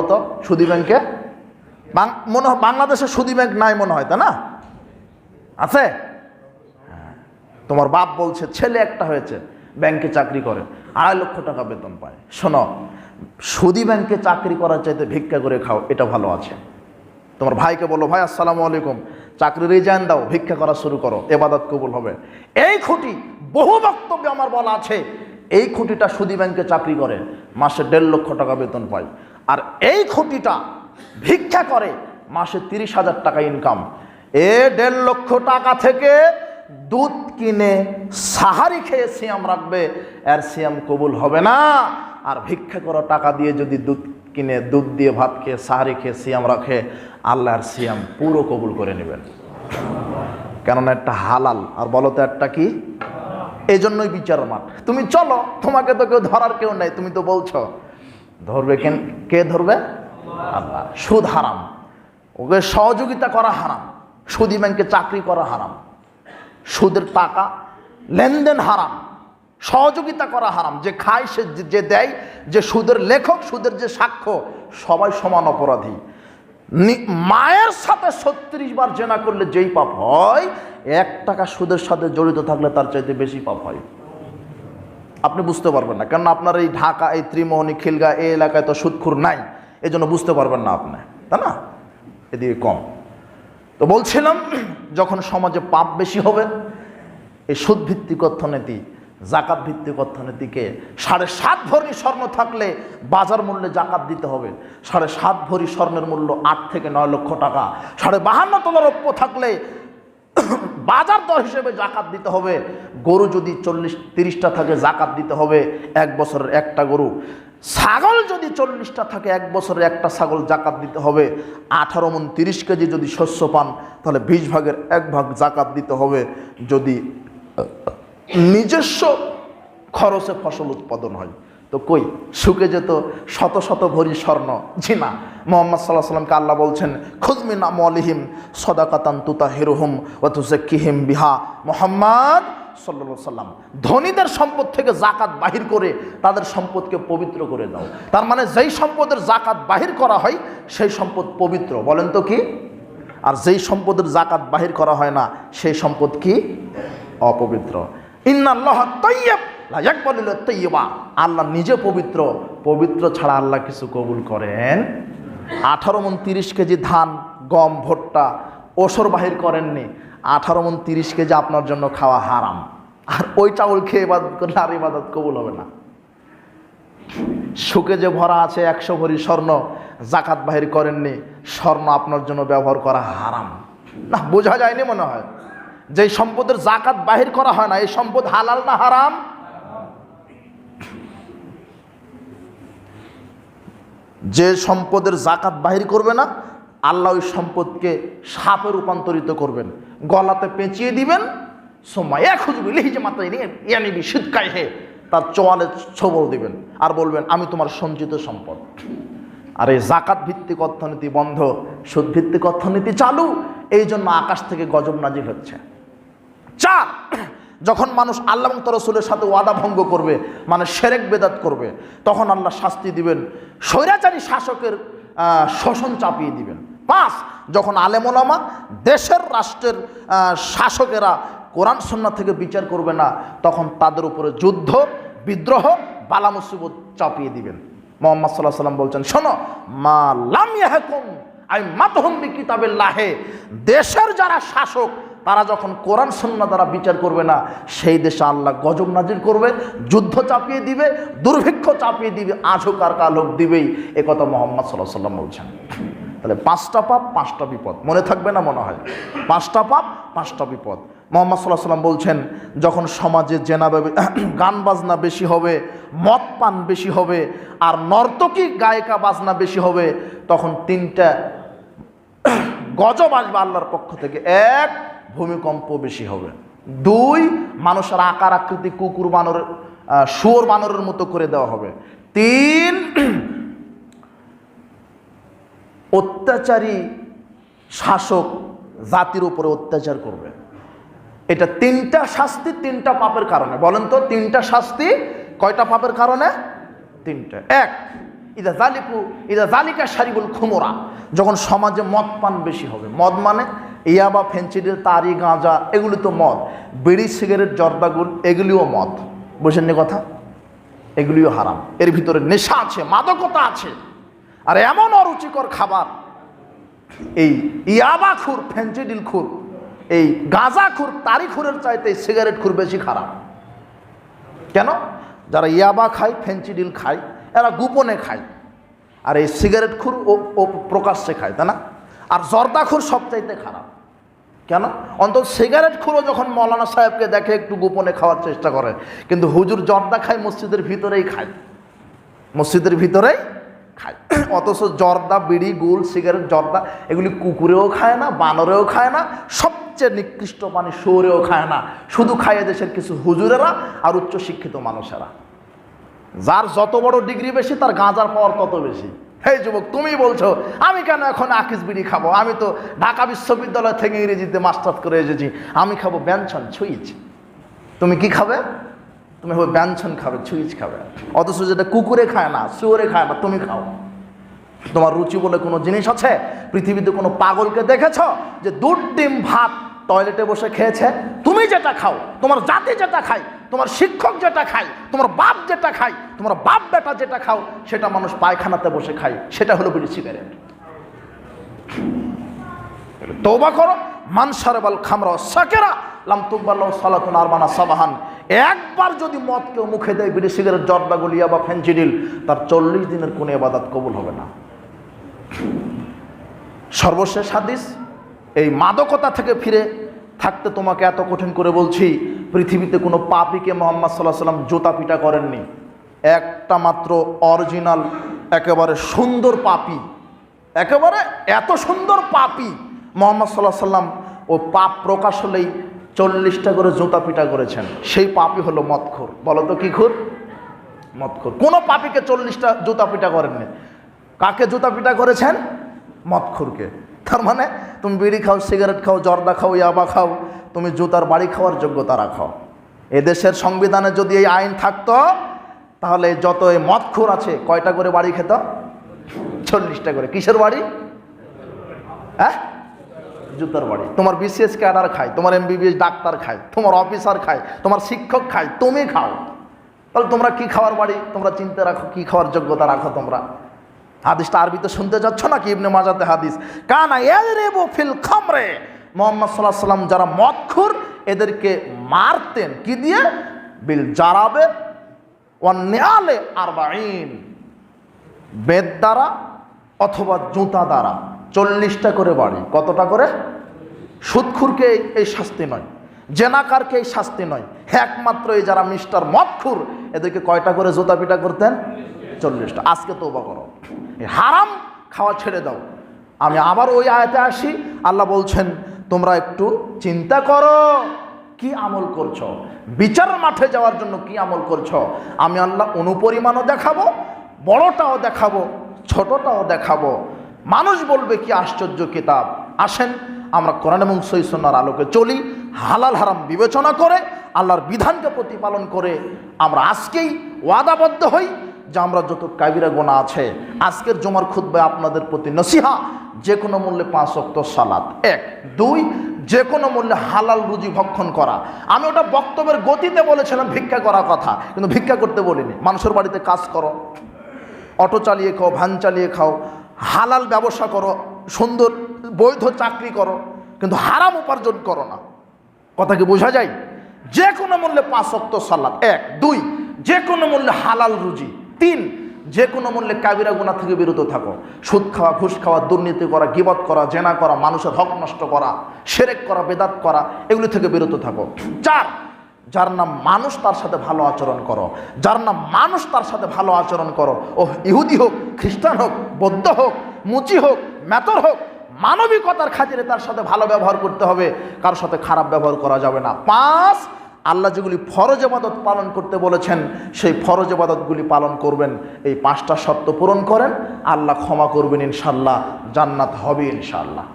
বলো তো সুদী ব্যাংকে? মনে বাংলাদেশে সুদী ব্যাংক নাই মনে হয় তা না? আছে? হ্যাঁ। তোমার বাপ বলছে, ছেলে একটা হয়েছে, ব্যাংকে চাকরি করে, আড়াই লক্ষ টাকা বেতন পায়। শোনো, সুদী ব্যাংকে চাকরি করার চাইতে ভিক্ষা করে খাও, এটা ভালো আছে। তোমার ভাইকে বলো, ভাই, আসসালামু আলাইকুম চাকরি রিজাইন দাও, ভিক্ষা করা শুরু করো, এবাদত কবুল হবে। এই খুঁটি বহু বক্তব্যে আমার বলা আছে, এই খুঁটিটা সুদী ব্যাংকে চাকরি করে, মাসে দেড় লক্ষ টাকা বেতন পায়। আর এই খুঁটিটা ভিক্ষা করে মাসে তিরিশ হাজার টাকা ইনকাম এ দেড় লক্ষ টাকা থেকে দুধ কিনে সাহারি খেয়ে সিয়াম রাখবে, আর সিয়াম কবুল হবে না। আর ভিক্ষা করা টাকা দিয়ে যদি দুধ কিনে, দুধ দিয়ে ভাত খেয়ে, সাহারি খেয়ে সিয়াম রাখে আল্লাহর সিয়াম পুরো কবুল করে নেবেন। কেননা একটা হালাল, আর বলো তো একটা কি? এই জন্যই বিচার মাঠ। তুমি চলো, তোমাকে তো কেউ ধরার কেউ নেই, তুমি তো বলছো। ধরবে কেন? কে ধরবে? আল্লাহ। সুদ হারাম। ওকে সহযোগিতা করা হারাম। সুদী ব্যাংকে চাকরি করা হারাম। সুদের টাকা, লেনদেন হারাম। সহযোগিতা করা হারাম। যে খায়, সে যে- দেয়, যে সুদের লেখক, সুদের যে সাক্ষ্য, সবাই সমান অপরাধী। মায়ের সাথে ছত্রিশ বার জেনা করলে যেই পাপ হয়, এক টাকা সুদের সাথে জড়িত থাকলে তার চাইতে বেশি পাপ হয়। আপনি বুঝতে পারবেন না। কেননা আপনার এই ঢাকা, এই ত্রিমোহনী, খিলগা এই এলাকায় তো সুদখুর নাই। এই জন্য বুঝতে পারবেন না আপনি। তাই না? এদিকে কম। তো বলছিলাম, যখন সমাজে পাপ বেশি হবে, এই সুদভিত্তিক অর্থনীতি জাকাত ভিত্তিক অর্থনীতিকে সাড়ে সাত ভরি স্বর্ণ থাকলে বাজার মূল্যে জাকাত দিতে হবে। সাড়ে সাত ভরি স্বর্ণের মূল্য আট থেকে নয় লক্ষ টাকা। সাড়ে বাহান্ন তলা রৌপ্য থাকলে বাজার দর হিসেবে জাকাত দিতে হবে। গরু যদি চল্লিশ, তিরিশটা থাকে, জাকাত দিতে হবে। এক বছরের একটা গরু। ছাগল যদি চল্লিশটা থাকে, এক বছরের একটা ছাগল জাকাত দিতে হবে। আঠারো মন তিরিশ কেজি যদি শস্য পান, তাহলে বিশ ভাগের এক ভাগ জাকাত দিতে হবে। যদি, নিজস্ব খরচে ফসল উৎপাদন হয়। তো কই, শুকে যেত শত শত ভরি স্বর্ণ। জি না। মোহাম্মদ সাল্লাহ সাল্লামকে আল্লাহ বলছেন খুজমিন আমলিহিম সদাকাতান তুতা হিরুহুম ওয়াতুজাক্কিহিম বিহা। মোহাম্মদ সাল্লা সাল্লাম ধনীদের সম্পদ থেকে জাকাত বাহির করে তাদের সম্পদকে পবিত্র করে দাও। তার মানে যেই সম্পদের জাকাত বাহির করা হয়, সেই সম্পদ পবিত্র। বলেন তো কি? আর যেই সম্পদের জাকাত বাহির করা হয় না, সেই সম্পদ কি? অপবিত্র। ইন্নাল্লাহ তৈয়বা আল্লাহ নিজে পবিত্র পবিত্র ছাড়া আল্লাহ কিছু কবুল করেন আঠারো মন তিরিশ কেজি ধান, গম, ভুট্টা ওসর বাহির করেননি। আঠারো মন তিরিশ কেজি আপনার জন্য খাওয়া হারাম। আর ওই চাউল খেয়ে ইবাদত করলে আর ইবাদত কবুল হবে না। সুকে যে ভরা আছে একশো ভরি স্বর্ণ, জাকাত বাহির করেননি, স্বর্ণ আপনার জন্য ব্যবহার করা হারাম। না, বোঝা যায়নি মনে হয়? যে সম্পদের জাকাত বাহির করা হয় না, এই সম্পদ হালাল না হারাম? যে সম্পদের জাকাত বাহির করবে না, আল্লাহ ওই সম্পদকে সাপে রূপান্তরিত করবেন। গলাতে পেঁচিয়ে দিবেন সময় এক হুজবি লিহিজে মাথায় নিয়ে নিবি শীতকায় হে তার চোয়ালে ছবল দিবেন আর বলবেন, আমি তোমার সঞ্চিত সম্পদ। আর এই জাকাত ভিত্তিক অর্থনীতি বন্ধ সুদ ভিত্তিক অর্থনীতি চালু এই জন্য আকাশ থেকে গজব নাজিল হচ্ছে। যখন মানুষ আল্লাহ এবং তরসুলের সাথে ওয়াদা ভঙ্গ করবে মানে সেরেক বেদাত করবে, তখন আল্লাহ শাস্তি দিবেন, স্বৈরাচারী শাসকের শোষণ চাপিয়ে দিবেন। পাঁচ যখন আলেমোলামা দেশের রাষ্ট্রের শাসকেরা কোরআন সন্না থেকে বিচার করবে না, তখন তাদের উপরে যুদ্ধ, বিদ্রোহ, বালা মুসিবত চাপিয়ে দিবেন। মোহাম্মদ সাল্লাহ সাল্লাম বলছেন, শোনো, মা লাম ইয়াহকুম আই মাতহম কিতাবের লাহে দেশের যারা শাসক তারা যখন কোরআন সন্না দ্বারা বিচার করবে না, সেই দেশে আল্লাহ গজব নাজির করবে, যুদ্ধ চাপিয়ে দিবে, দুর্ভিক্ষ চাপিয়ে দিবে আজও কার হোক দিবেই। এ কথা মোহাম্মদ সাল্লাহ সাল্লাম বলছেন। তাহলে পাঁচটা পাপ, পাঁচটা বিপদ। মনে থাকবে না, মনে হয়? পাঁচটা পাপ, পাঁচটা বিপদ। মোহাম্মদ সাল্লাহ সাল্লাম বলছেন, যখন সমাজে জেনা গান বাজনা বেশি হবে, মদ পান বেশি হবে, আর নর্তকী গায়িকা বাজনা বেশি হবে, তখন তিনটা গজব আসবে আল্লাহর পক্ষ থেকে। এক ভূমিকম্প বেশি হবে। দুই মানুষের আকার আকৃতি কুকুর বানরের আহ, শুয়োর বানরের মতো করে দেওয়া হবে। তিন অত্যাচারী শাসক জাতির উপরে অত্যাচার করবে। এটা তিনটা শাস্তি তিনটা পাপের কারণে। বলেন তো তিনটা শাস্তি কয়টা পাপের কারণে? তিনটা। এক ইদা জালিকু ইদা জালিকা শারিবুল খুমরা যখন সমাজে মদ পান বেশি হবে। মদ মানে? ইয়াবা ফেন্সিডিল তারি, গাঁজা, এগুলি তো মদ। বিড়ি, সিগারেট, জর্দাগুল, এগুলিও মদ। বুঝেননি কথা? এগুলিও হারাম। এর ভিতরে নেশা আছে, মাদকতা আছে। আর এমন অরুচিকর খাবার, এই ইয়াবা খুর ফেন্সিডিল খুর এই গাঁজা খুর তারি খুরের চাইতে সিগারেট খুর বেশি খারাপ। কেন? যারা ইয়াবা খায় ফেন্সিডিল খায়, এরা গোপনে খায়। আর এই সিগারেট খুর ও প্রকাশ্যে খায়, তাই না? আর জর্দা খুর সবচাইতে খারাপ। কেন? অন্তত সিগারেট খুরও যখন মৌলানা সাহেবকে দেখে একটু গোপনে খাওয়ার চেষ্টা করে। কিন্তু হুজুর জর্দা খায়, মসজিদের ভিতরেই খায়। মসজিদের ভিতরেই খায়। অথচ জর্দা, বিড়ি, গুল, সিগারেট, জর্দা, এগুলি কুকুরেও খায় না, বানরেও খায় না, সবচেয়ে নিকৃষ্ট পানি শোরেও খায় না। শুধু খায় দেশের কিছু হুজুরেরা আর উচ্চশিক্ষিত মানুষেরা। যার যত বড় ডিগ্রি বেশি, তার গাঁজার পাওয়ার তত বেশি। হে যুবক তুমি বলছো, আমি কেন এখন আকিস বিড়ি খাব? আমি তো ঢাকা বিশ্ববিদ্যালয় থেকে ইংরেজিতে মাস্টার্স করে এসেছি। আমি খাব ব্যঞ্জন, ছুঁইচ। তুমি কি খাবে? তুমি হবে ব্যঞ্জন খাবে, ছুঁইচ খাবে। অথচ যেটা কুকুরে খায় না, শুয়োরে খায় না, তুমি খাও। তোমার রুচি বলে কোনো জিনিস আছে? পৃথিবীতে কোনো পাগলকে দেখেছ যে দুধ, ডিম, ভাত, টয়লেটে বসে খেয়েছে? তুমি যেটা খাও, তোমার জাতি যেটা খায় তোমার শিক্ষক যেটা খায়, তোমার বাপ যেটা খায়, তোমার বাপ বেটা যেটা খাও, সেটা মানুষ পায়খানাতে বসে খায়। সেটা হলো বিড়ি সিগারেট তৌবা করো মানসারেবাল খামরা সাকেরা, লাম তুকবাল্লাহ সালাতুন আরমানা সাবাহান। একবার যদি মদ কেউ মুখে দেয়, বিড়ি সিগারেট জর্দা, গলিয়া বা ফেন্সিডিল তার চল্লিশ দিনের কোনো এবাদাত কবুল হবে না। সর্বশেষ হাদিস, এই মাদকতা থেকে ফিরে থাকতে তোমাকে এত কঠিন করে বলছি পৃথিবীতে কোনো পাপিকে মোহাম্মদ সাল্লাহ সাল্লাম জোতা পিটা করেননি। একটা মাত্র অরিজিনাল, একেবারে সুন্দর পাপি, একেবারে এত সুন্দর পাপি মোহাম্মদ সাল্লাহ সাল্লাম ও পাপ প্রকাশ হলেই চল্লিশটা করে জুতা পিটা করেছেন। সেই পাপি হলো মদখোর। বলো তো কি খুর? মদখোর। কোনো পাপিকে চল্লিশটা জুতা পিটা করেননি। কাকে জুতা পিটা করেছেন? মদখোরকে। তার মানে তুমি বিড়ি খাও, সিগারেট খাও, জর্দা খাও, ইয়াবা খাও, তুমি জুতার বাড়ি খাওয়ার যোগ্যতা রাখো। এদেশের সংবিধানে যদি এই আইন থাকতো, তাহলে যত এই মদখোর আছে, কয়টা করে বাড়ি খেত? চল্লিশটা করে। কিসের বাড়ি? হ্যাঁ? জুতার বাড়ি। তোমার বিসিএস ক্যাডার খায়, তোমার এমবিবিএস ডাক্তার খায়, তোমার অফিসার খায়, তোমার শিক্ষক খায়, তুমি খাও। তাহলে তোমরা কি খাওয়ার বাড়ি? তোমরা চিন্তা রাখো, কি খাওয়ার যোগ্যতা রাখো তোমরা? হাদিসটা আরবিতে শুনতে যাচ্ছ নাকি ইবনে মাজাতে হাদিস? কানা ইয়াজরিবু ফিল খামরে। মোহাম্মদ সাল্লাহ সাল্লাম যারা মদখুর, এদেরকে মারতেন। কি দিয়ে? বিল জারাবে ওয়ান্নেয়ালে আরবাইন বেদ দ্বারা অথবা জুতা দ্বারা। চল্লিশটা করে বাড়ি। কতটা করে? সুদখুরকে এই- শাস্তি নয়। জেনাকারকে এই শাস্তি নয়। একমাত্র এই যারা মিস্টার মদখুর, এদেরকে কয়টা করে জুতা পিটা করতেন? চল্লিশটা আজকে তোবা করো। হারাম খাওয়া ছেড়ে দাও। আমি আবার ওই আয়াতে আসি, আল্লাহ বলছেন, তোমরা একটু চিন্তা করো, কি আমল করছ? বিচার মাঠে যাওয়ার জন্য কি আমল করছ? আমি আল্লাহ অনুপরিমাণও দেখাবো, বড়টাও দেখাবো, ছোটটাও দেখাবো। মানুষ বলবে, কি আশ্চর্য কিতাব। আসেন, আমরা কোরআন এবং সৈসন্নার আলোকে চলি, হালাল হারাম বিবেচনা করে, আল্লাহর বিধানকে প্রতিপালন করে আমরা আজকেই ওয়াদাবদ্ধ হই যে আমরা যত কাবিরা গোনা আছে, আজকের জমার খুদ্বে আপনাদের প্রতি নসিহা, যে কোনো মূল্যে পাঁচ অক্ত সালাত। এক। দুই, যে কোনো মূল্যে হালাল রুজি ভক্ষণ করা। আমি ওটা বক্তব্যের গতিতে বলেছিলাম, ভিক্ষা করার কথা, কিন্তু ভিক্ষা করতে বলিনি। মানুষের বাড়িতে কাজ করো, অটো চালিয়ে খাও, ভ্যান চালিয়ে খাও, হালাল ব্যবসা করো, সুন্দর বৈধ চাকরি করো, কিন্তু হারাম উপার্জন করো না। কথা কি বোঝা যায়? যে কোনো মূল্যে পাঁচ অক্ত সালাদ এক। দুই, যে কোনো মূল্যে হালাল রুজি। তিন, যে কোনো মূল্যে কাবিরা গুণা থেকে বিরত থাকো। সুদ খাওয়া, ঘুষ খাওয়া, দুর্নীতি করা, গিবত করা, জেনা করা, মানুষের হক নষ্ট করা, সেরেক করা, বেদাত করা, এগুলি থেকে বিরত থাকো। চার, যার নাম মানুষ তার সাথে ভালো আচরণ করো। যার নাম মানুষ তার সাথে ভালো আচরণ করো ও ইহুদি হোক, খ্রিস্টান হোক, বৌদ্ধ হোক, মুচি হোক মেতর হোক, মানবিকতার খাতিরে তার সাথে ভালো ব্যবহার করতে হবে। কারোর সাথে খারাপ ব্যবহার করা যাবে না। পাঁচ আল্লাহ যেগুলি ফরজ আবাদত পালন করতে বলেছেন, সেই ফরজ আবাদতগুলি পালন করবেন। এই পাঁচটা শর্ত পূরণ করেন, আল্লাহ ক্ষমা করবেন ইনশাল্লাহ জান্নাত হবে ইনশাল্লাহ